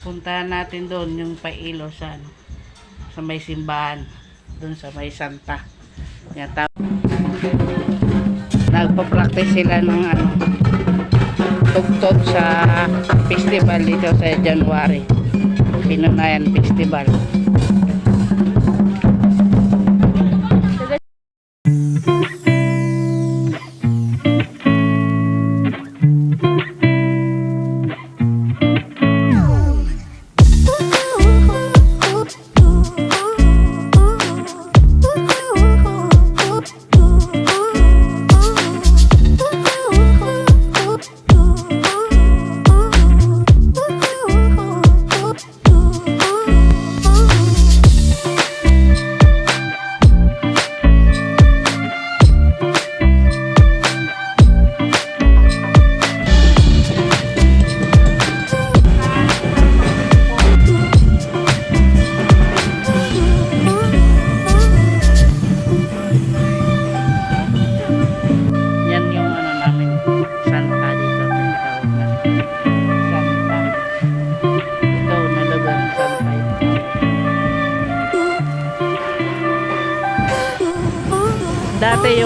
puntahan natin doon yung pailo sa ano, sa may simbahan doon sa may Santa. Yan tap nagpa-practice sila ng ano tugtog sa festival dito sa January. Pinunayan Festival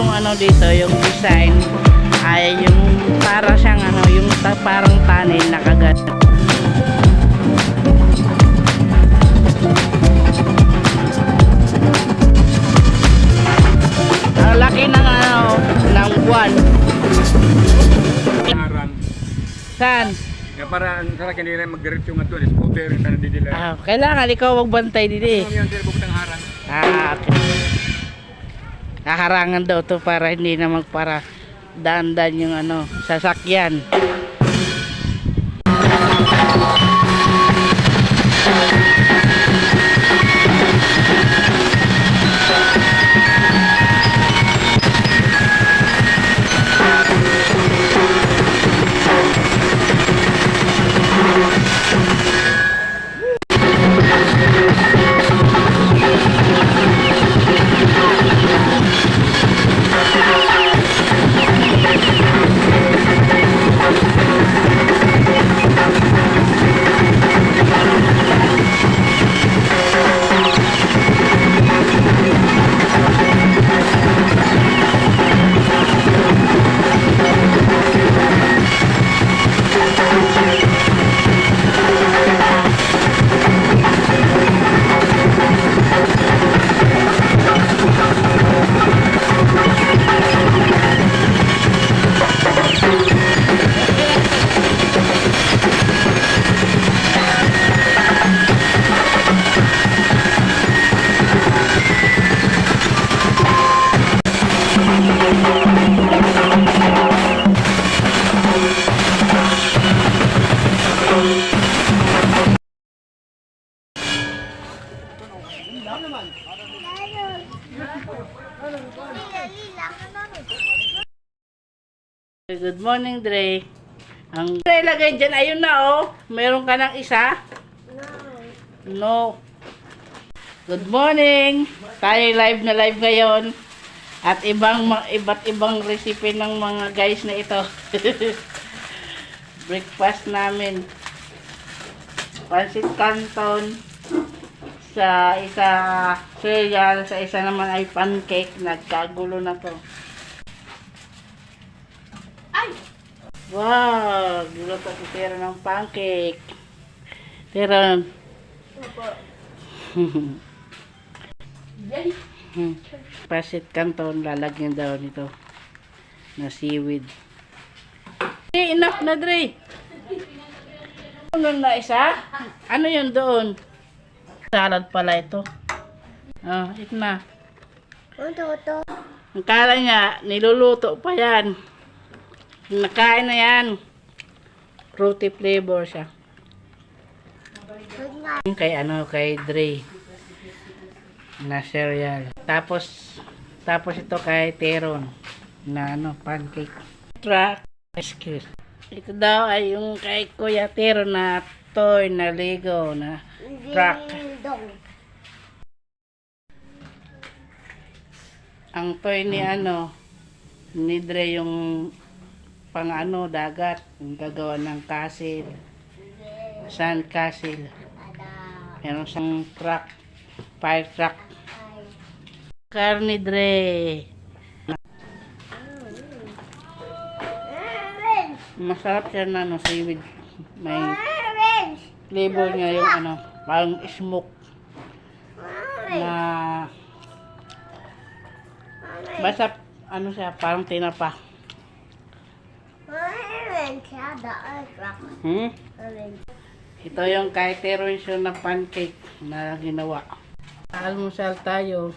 yung ano dito, yung design ay yung para siyang ano, yung ta- parang tunnel na kagat. Ang laki ng ano, ng buwan. Saan? Nga para ang sa kanila magdiretso nga to, scooter na nandidila. Ah, kailangan ikaw magbantay dito eh. Ano yan sila bukod ng harang? Ah, okay. Kaharangan daw to para hindi na magpara dandan yung ano, sasakyan. Good morning, Dre. Ang Dre, lagay dyan. Ayun na, oh. Meron ka ng isa? No. Good morning. Tayo live na live ngayon. At ibang iba't ibang recipe ng mga guys na ito. Breakfast namin. Pancit canton. Sa isa cereal, sa isa naman ay pancake. Nagkagulo na to. Wow! Giluto si Tira ng pancake. Tira. Hmm. Pasit canton, lalagyan daw nito na seaweed. Hey, enough na, Dre. Ano na isa? Ano yun doon? Salad pala ito. Oh, ito na. Ang kala niya, niluluto pa yan. Nakain na yan. Fruity flavor siya. Kay ano, kay Dre. Na cereal. Tapos, tapos ito kay Teron. Na ano, pancake. Track. Excuse. Ito daw ay yung kay Kuya Teron na toy na Lego na truck. Ang toy ni ano, ni Dre yung pang ano, dagat, yung gagawa ng castle. Sand Castle. Meron siyang truck. Fire truck. Carne Dre. Masarap siya na ano, seaweed. May flavor niya yung ano, parang smoke na basta ano siya, parang tinapa. Hmm? Ito yung siya na pancake na ginawa. Almusal tayo.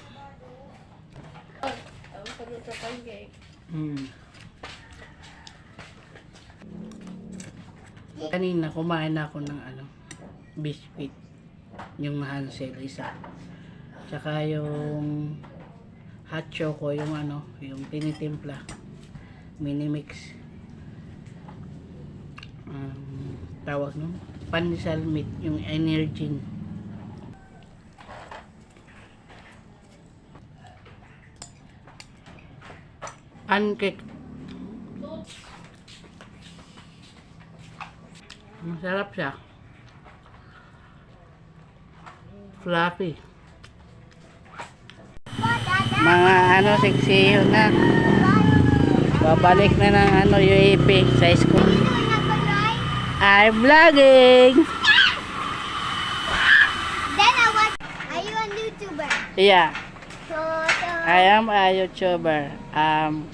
Hmm. Kanina kumain na ako ng ano, biscuit. Yung Hansel isa. Tsaka yung hot choco, yung ano, yung tinitimpla. Mini mix. Um, tawag no? Panisal meat, yung energy. Pancake. Masarap siya. Fluffy. Mga ano, seksiyo na. Babalik na ng ano, UAP sa school. I'm vlogging! Then I watch. Are you a YouTuber? Yeah, So, so I am a YouTuber. Um,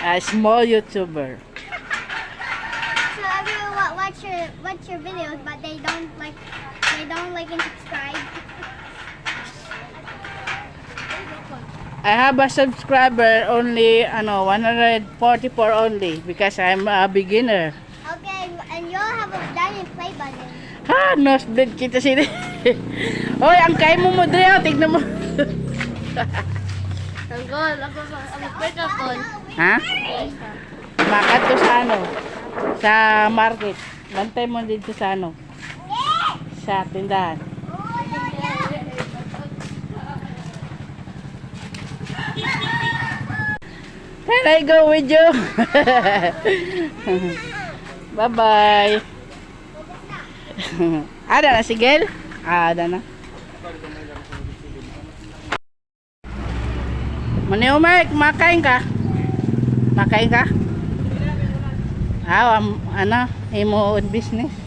a small YouTuber. so everyone wa- watch your watch your videos, but they don't like they don't like and subscribe. I have a subscriber only, ano, 144 only because I'm a beginner. Okay, and you'll have a diamond play button. Ha, nosebleed kita sila. Hoy, ang kay mo mo Dre, oh, tignan mo. Tanggol, ako ako microphone. ha? Makat to sa ano? Sa market. Bantay mo dito sa ano? Sa tindahan. Can I go with you? Bye-bye. ada na si Gel? Ada na. Mani Umay, kumakain ka? Makain ka? Ah, um, ano, imo business.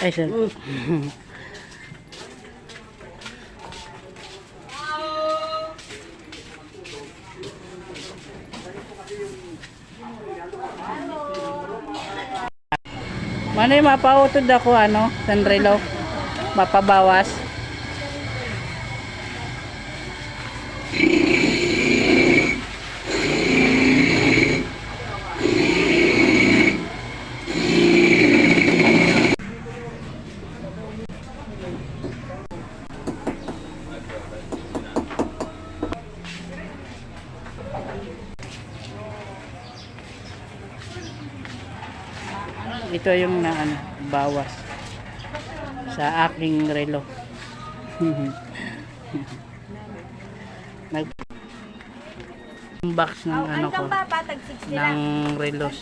Ay, sir. Manoy, mapautod ako, ano, Sanrelo. Mapabawas. Ito yung na ano, bawas sa aking relo. Nag box ng ano ko ng relos.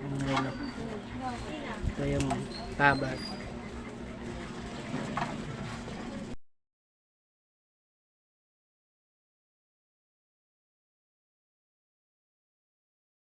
Ng relo. Ito yung cover.